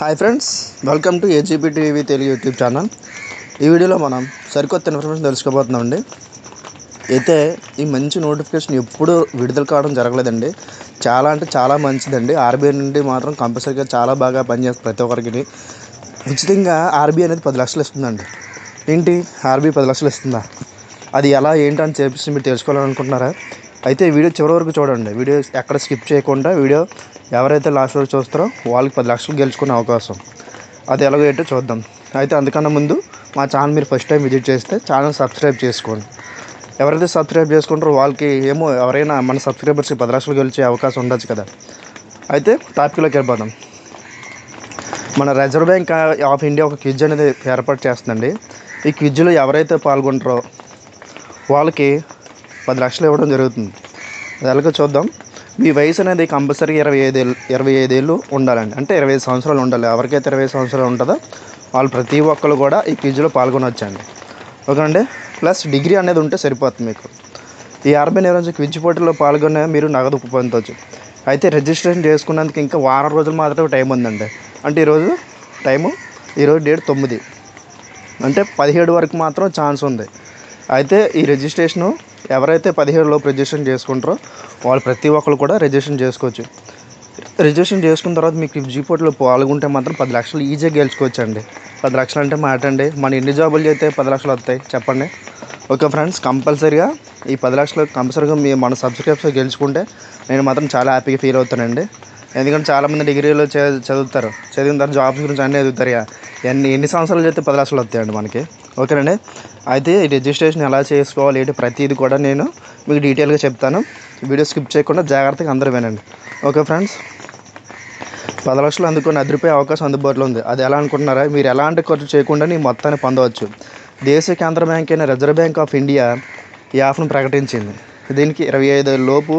Hi friends welcome to AGP TV Telugu YouTube channel ఈ వీడియోలో మనం సరికొత్త ఇన్ఫర్మేషన్ తెలుసుకోబోతున్నామండి. అయితే ఈ మంచి నోటిఫికేషన్ ఎప్పుడు విడుదల కావడం జరగలేదండి. చాలా అంటే చాలా మంచిదండి. ఆర్బీఐ నుండి మాత్రం కంపల్సరీగా చాలా బాగా పనిచేస్తుంది ప్రతి ఒక్కరికి. ఉచితంగా ఆర్బీఐ అనేది పది లక్షలు ఇస్తుందండి. ఏంటి? ఆర్బీఐ పది లక్షలు ఇస్తుందా? అది ఎలా ఏంటని చెప్పేసి మీరు తెలుసుకోవాలనుకుంటున్నారా? అయితే వీడియో చివరి వరకు చూడండి. వీడియో ఎక్కడ స్కిప్ చేయకుండా వీడియో ఎవరైతే లాస్ట్ వరకు చూస్తారో వాళ్ళకి పది లక్షలు గెలుచుకునే అవకాశం. అది ఎలాగో ఏంటో చూద్దాం. అయితే అందుకన్నా ముందు మా ఛానల్ మీరు ఫస్ట్ టైం విజిట్ చేస్తే ఛానల్ సబ్స్క్రైబ్ చేసుకోండి. ఎవరైతే సబ్స్క్రైబ్ చేసుకుంటారో వాళ్ళకి ఏమో ఎవరైనా మన సబ్స్క్రైబర్స్కి పది లక్షలు గెలిచే అవకాశం ఉండొచ్చు కదా. అయితే టాపిక్లోకి వెళ్ళిపోదాం. మన రిజర్వ్ బ్యాంక్ ఆఫ్ ఇండియా ఒక క్విజ్ అనేది ఏర్పాటు చేస్తుందండి. ఈ క్విజ్లో ఎవరైతే పాల్గొంటారో వాళ్ళకి పది లక్షలు ఇవ్వడం జరుగుతుంది. అది ఎలాగో చూద్దాం. మీ వయసు అనేది కంపల్సరీ ఇరవై ఐదు ఇరవై ఐదేళ్ళు ఉండాలండి. అంటే ఇరవై ఐదు సంవత్సరాలు ఉండాలి. ఎవరికైతే ఇరవై సంవత్సరాలు ఉంటుందో వాళ్ళు ప్రతి ఒక్కరు కూడా ఈ క్విజ్లో పాల్గొనవచ్చండి ఓకేనండి? ప్లస్ డిగ్రీ అనేది ఉంటే సరిపోతుంది మీకు. ఈ అరవై నిర్వహించే క్విజ్ పోటీలో పాల్గొనే మీరు నగదు పొందవచ్చు అయితే రిజిస్ట్రేషన్ చేసుకున్నందుకు ఇంకా వారం రోజులు మాత్రమే టైం ఉందండి. అంటే ఈరోజు టైము ఈరోజు డేట్ తొమ్మిది. అంటే పదిహేడు వరకు మాత్రం ఛాన్స్ ఉంది. అయితే ఈ రిజిస్ట్రేషను ఎవరైతే పదిహేడు లోపు రిజిస్ట్రేషన్ చేసుకుంటారో వాళ్ళు ప్రతి ఒక్కరు కూడా రిజిస్ట్రేషన్ చేసుకోవచ్చు. రిజిస్ట్రేషన్ చేసుకున్న తర్వాత మీకు జీపోర్ట్లో పాల్గొంటే మాత్రం పది లక్షలు ఈజీగా గెలుచుకోవచ్చు అండి పది లక్షలు అంటే మాట అండి. మన ఎన్ని జాబులు చేస్తే పది లక్షలు వస్తాయి? చెప్పండి. ఓకే ఫ్రెండ్స్ కంపల్సరీగా ఈ పది లక్షలు కంపల్సరీగా మీ మన సబ్స్క్రైబ్స్ గెలుచుకుంటే నేను మాత్రం చాలా హ్యాపీగా ఫీల్ అవుతానండి. ఎందుకంటే చాలామంది డిగ్రీలో చ- చదువుతారు. చదివిన తర్వాత జాబ్స్ గురించి అన్నీ చదువుతారు ఇక. ఎన్ని ఎన్ని సంవత్సరాలు చేస్తే పది లక్షలు వస్తాయండి మనకి? ఓకేనండి? అయితే ఈ రిజిస్ట్రేషన్ ఎలా చేసుకోవాలి ఏంటి ప్రతిదీ కూడా నేను మీకు డీటెయిల్గా చెప్తాను. వీడియో స్కిప్ చేయకుండా జాగ్రత్తగా అందరూ వినండి. ఓకే ఫ్రెండ్స్ పది లక్షలు అందుకొని అదిరిపోయే అవకాశం అందుబాటులో ఉంది. అది ఎలా అనుకుంటున్నారా? మీరు ఎలాంటి ఖర్చు చేయకుండా ఈ మొత్తాన్ని పొందవచ్చు. దేశీయ కేంద్ర బ్యాంక్ అయిన రిజర్వ్ బ్యాంక్ ఆఫ్ ఇండియా ఈ యాప్ను ప్రకటించింది. దీనికి ఇరవై ఐదు లోపు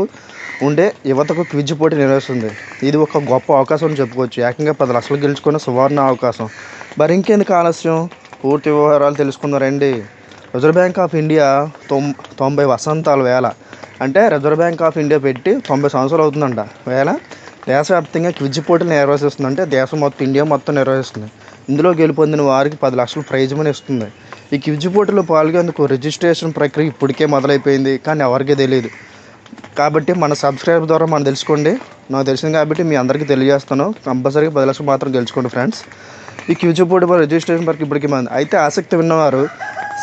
ఉండే యువతకు క్విజ్ పోటీ నిర్వహిస్తుంది. ఇది ఒక గొప్ప అవకాశం అని చెప్పుకోవచ్చు. ఏకంగా పది లక్షలు గెలుచుకున్న సువర్ణ అవకాశం. మరి ఇంకెందుకు ఆలస్యం? పూర్తి వివరాలు తెలుసుకుందాం రండి. రిజర్వ్ బ్యాంక్ ఆఫ్ ఇండియా తొం తొంభై వసంతాల వేళ అంటే రిజర్వ్ బ్యాంక్ ఆఫ్ ఇండియా పెట్టి తొంభై సంవత్సరాలు అవుతుందంట. వేళ దేశవ్యాప్తంగా క్విజ్ పోటీలు నిర్వహిస్తుంది అంటే దేశం మొత్తం ఇండియా మొత్తం నిర్వహిస్తుంది. ఇందులో గెలుపొందిన వారికి పది లక్షల ప్రైజ్ మనీ ఇస్తుంది. ఈ క్విజ్ పోటీలో పాల్గొనేందుకు రిజిస్ట్రేషన్ ప్రక్రియ ఇప్పటికే మొదలైపోయింది కానీ ఎవరికీ తెలియదు కాబట్టి మన సబ్స్క్రైబ్ ద్వారా మనం తెలుసుకోండి. నాకు తెలిసింది కాబట్టి మీ అందరికీ తెలియజేస్తాను. కంపల్సరీగా పది లక్షలు మాత్రం గెలుచుకోండి ఫ్రెండ్స్. ఈ క్యూజీ రిజిస్ట్రేషన్ వరకు ఇప్పటికీ మంది అయితే ఆసక్తి ఉన్నవారు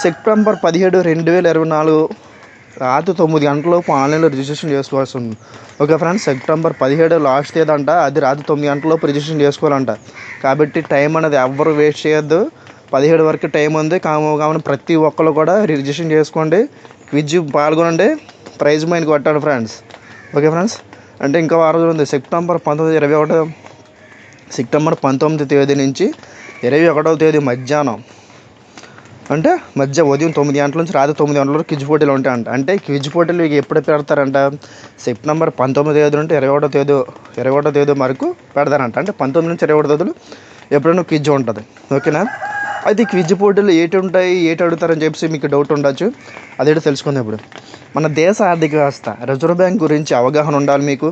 సెప్టెంబర్ పదిహేడు రెండు వేల ఇరవై నాలుగు రాత్రి తొమ్మిది గంటలలోపు ఆన్లైన్లో రిజిస్ట్రేషన్ చేసుకోవాల్సి ఉంది. ఓకే ఫ్రెండ్స్ సెప్టెంబర్ పదిహేడు లాస్ట్ తేదీ అంట అది రాత్రి తొమ్మిది గంటలలోపు రిజిస్ట్రేషన్ చేసుకోవాలంట. కాబట్టి టైం అనేది ఎవ్వరు వేస్ట్ చేయొద్దు. పదిహేడు వరకు టైం ఉంది. కాము కావున ప్రతి ఒక్కరు కూడా రిజిస్ట్రేషన్ చేసుకోండి. క్విజ్ పాల్గొనండి. ప్రైజ్ మైండ్ కొట్టాడు ఫ్రెండ్స్ ఓకే ఫ్రెండ్స్ అంటే ఇంకా వారం రోజులు ఉంది. సెప్టెంబర్ పంతొమ్మిది ఇరవై ఒకటి సెప్టెంబర్ పంతొమ్మిది తేదీ నుంచి ఇరవై ఒకటవ తేదీ మధ్యాహ్నం. అంటే మధ్య ఉదయం తొమ్మిది గంటల నుంచి రాత్రి తొమ్మిది గంటల వరకు క్విజ్ పోటీలు ఉంటాయంట. అంటే క్విజ్ పోటీలు ఎప్పుడు పెడతారంట? సెప్టెంబర్ పంతొమ్మిది తేదీ నుండి ఇరవై ఒకటో తేదీ ఇరవై ఒకటో తేదీ వరకు పెడతారంట. అంటే పంతొమ్మిది నుంచి ఇరవై ఒకటో తేదీలు ఎప్పుడైనా క్విజ్ ఉంటుంది. ఓకేనా? అయితే క్విజ్ పోటీలు ఏటి ఉంటాయి ఏటి అడుగుతారని చెప్పేసి మీకు డౌట్ ఉండొచ్చు. అదేంటో తెలుసుకుందాం ఇప్పుడు. మన దేశ ఆర్థిక వ్యవస్థ రిజర్వ్ బ్యాంక్ గురించి అవగాహన ఉండాలి మీకు.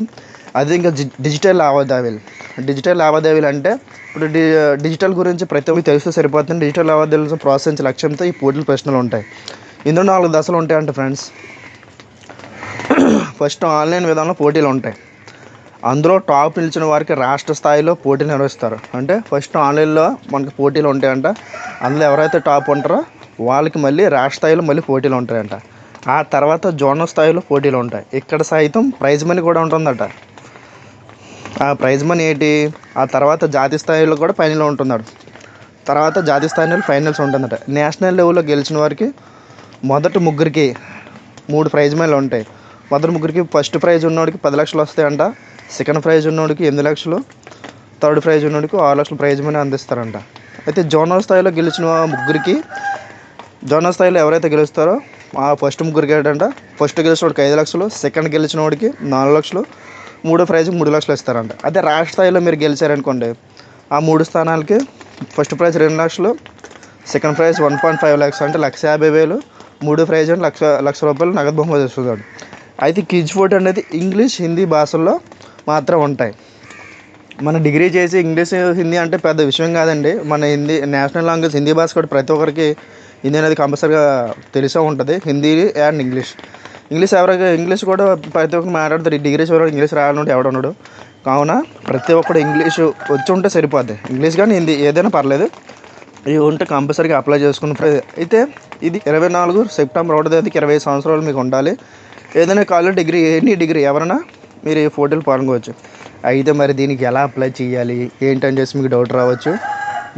అదే ఇంకా డిజిటల్ లావాదేవీలు. డిజిటల్ లావాదేవీలు అంటే ఇప్పుడు డి డిజిటల్ గురించి ప్రతి ఒక్కరికి తెలిస్తే సరిపోతుంది. డిజిటల్ లావాదేవీలను ప్రోత్సహించే లక్ష్యంతో ఈ పోటీలు ప్రశ్నలు ఉంటాయి. ఇందులో నాలుగు దశలు ఉంటాయంట ఫ్రెండ్స్ ఫస్ట్ ఆన్లైన్ విధానంలో పోటీలు ఉంటాయి. అందులో టాప్ నిలిచిన వారికి రాష్ట్ర స్థాయిలో పోటీలు నిర్వహిస్తారు. అంటే ఫస్ట్ ఆన్లైన్లో మనకి పోటీలు ఉంటాయంట. అందులో ఎవరైతే టాప్ ఉంటారో వాళ్ళకి మళ్ళీ రాష్ట్ర స్థాయిలో మళ్ళీ పోటీలు ఉంటాయంట. ఆ తర్వాత జోనల్ స్థాయిలో పోటీలు ఉంటాయి. ఇక్కడ సైతం ప్రైజ్ మనీ కూడా ఉంటుందట. ప్రైజ్ మనీ ఏంటి? ఆ తర్వాత జాతీయ స్థాయిలో కూడా ఫైనల్ ఉంటున్నాడు. తర్వాత జాతీయ స్థాయిలో ఫైనల్స్ ఉంటుందట. నేషనల్ లెవెల్లో గెలిచిన వారికి మొదటి ముగ్గురికి మూడు ప్రైజ్ మనీలు ఉంటాయి. మొదటి ముగ్గురికి ఫస్ట్ ప్రైజ్ ఉన్నోడికి పది లక్షలు వస్తాయంట. సెకండ్ ప్రైజ్ ఉన్నోడికి ఎనిమిది లక్షలు. థర్డ్ ప్రైజ్ ఉన్నోడికి ఆరు లక్షల ప్రైజ్ మనీ అందిస్తారంట. అయితే జోనల్ స్థాయిలో గెలిచిన ముగ్గురికి జోనల్ స్థాయిలో ఎవరైతే గెలుస్తారో ఆ ఫస్ట్ ముగ్గురికి ఏంటంట ఫస్ట్ గెలిచిన వాడికి ఐదు లక్షలు సెకండ్ గెలిచిన వాడికి నాలుగు లక్షలు మూడో ప్రైజ్ మూడు లక్షలు ఇస్తారంట. అదే రాష్ట్ర స్థాయిలో మీరు గెలిచారనుకోండి ఆ మూడు స్థానాలకి ఫస్ట్ ప్రైజ్ రెండు లక్షలు second prize one point five lakhs అంటే లక్ష యాభై వేలు మూడో ప్రైజ్ అంటే లక్ష లక్ష రూపాయలు నగదు బహుమతి ఇస్తున్నాడు అయితే కిజ్ ఫోర్ట్ అనేది ఇంగ్లీష్ హిందీ భాషల్లో మాత్రం ఉంటాయి. మన డిగ్రీ చేసి ఇంగ్లీష్ హిందీ అంటే పెద్ద విషయం కాదండి. మన హిందీ నేషనల్ లాంగ్వేజ్ హిందీ భాష కూడా ప్రతి ఒక్కరికి హిందీ అనేది కంపల్సరీగా తెలిసే ఉంటుంది. Hindi and English. ఇంగ్లీష్ ఎవరికి ఇంగ్లీష్ కూడా ప్రతి ఒక్కరు మాట్లాడతారు. డిగ్రీ చదివాడు ఇంగ్లీష్ రాయాలంటే ఎవడున్నాడు కావున ప్రతి ఒక్కడు ఇంగ్లీష్ వచ్చి ఉంటే సరిపోద్ది. ఇంగ్లీష్ కానీ హిందీ ఏదైనా పర్లేదు. ఇవి ఉంటే కంపల్సరీగా అప్లై చేసుకుని అయితే ఇది ఇరవై నాలుగు సెప్టెంబర్ ఒకటో తేదీకి ఇరవై సంవత్సరాలు మీకు ఉండాలి. ఏదైనా కాలేజ్ డిగ్రీ ఎనీ డిగ్రీ ఎవరైనా మీరు ఈ ఫోటోలు పాల్గొవచ్చు. అయితే మరి దీనికి ఎలా అప్లై చేయాలి? ఏంటని చేసి మీకు డౌట్ రావచ్చు.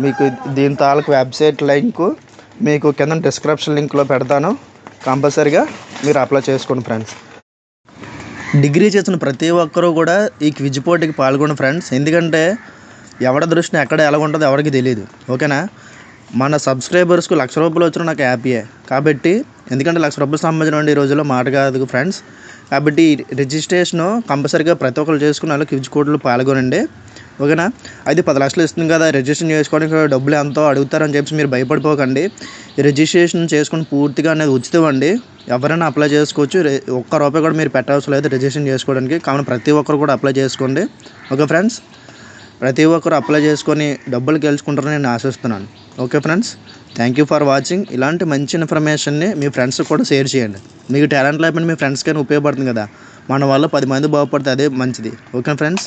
మీకు దీని తాలూకు వెబ్సైట్ లింకు మీకు కింద డిస్క్రిప్షన్ లింక్లో పెడతాను. కంపల్సరీగా మీరు అప్లై చేసుకోండి ఫ్రెండ్స్ డిగ్రీ చేసిన ప్రతి ఒక్కరూ కూడా ఈ క్విజ్ పోటీకి పాల్గొండి ఫ్రెండ్స్ ఎందుకంటే ఎవడ దృష్టిని ఎక్కడ ఎలా ఉంటుందో ఎవరికి తెలియదు ఓకేనా? మన సబ్స్క్రైబర్స్కు లక్ష రూపాయలు వచ్చిన నాకు హ్యాపీయే కాబట్టి ఎందుకంటే లక్ష రూపాయలు సంబంధించిన ఈ రోజుల్లో మాట కాదు ఫ్రెండ్స్ కాబట్టి రిజిస్ట్రేషన్ కంపల్సరీగా ప్రతి ఒక్కరు చేసుకున్న వాళ్ళు క్విజ్ కోడ్లు పాల్గొనండి. ఓకేనా? అయితే పది లక్షలు ఇస్తుంది కదా రిజిస్ట్రేషన్ చేసుకోవడానికి డబ్బులు ఎంతో అడుగుతారని చెప్పి మీరు భయపడిపోకండి. రిజిస్ట్రేషన్ చేసుకుని పూర్తిగా అనేది ఉచితం అండి ఎవరైనా అప్లై చేసుకోవచ్చు. ఒక్క రూపాయి కూడా మీరు పెట్టవలసిన లేదు రిజిస్ట్రేషన్ చేసుకోవడానికి. కావున ప్రతి ఒక్కరు కూడా అప్లై చేసుకోండి. Okay friends? ప్రతి ఒక్కరు అప్లై చేసుకొని డబ్బులు గెలుచుకుంటారని నేను ఆశిస్తున్నాను. Okay friends? Thank you for watching ఇలాంటి మంచి ఇన్ఫర్మేషన్ని మీ ఫ్రెండ్స్ కూడా షేర్ చేయండి. మీకు టాలెంట్ లేకపోతే మీ ఫ్రెండ్స్కి ఉపయోగపడుతుంది కదా. మన వల్ల పది మంది బాగుపడితే అదే మంచిది. Okay friends?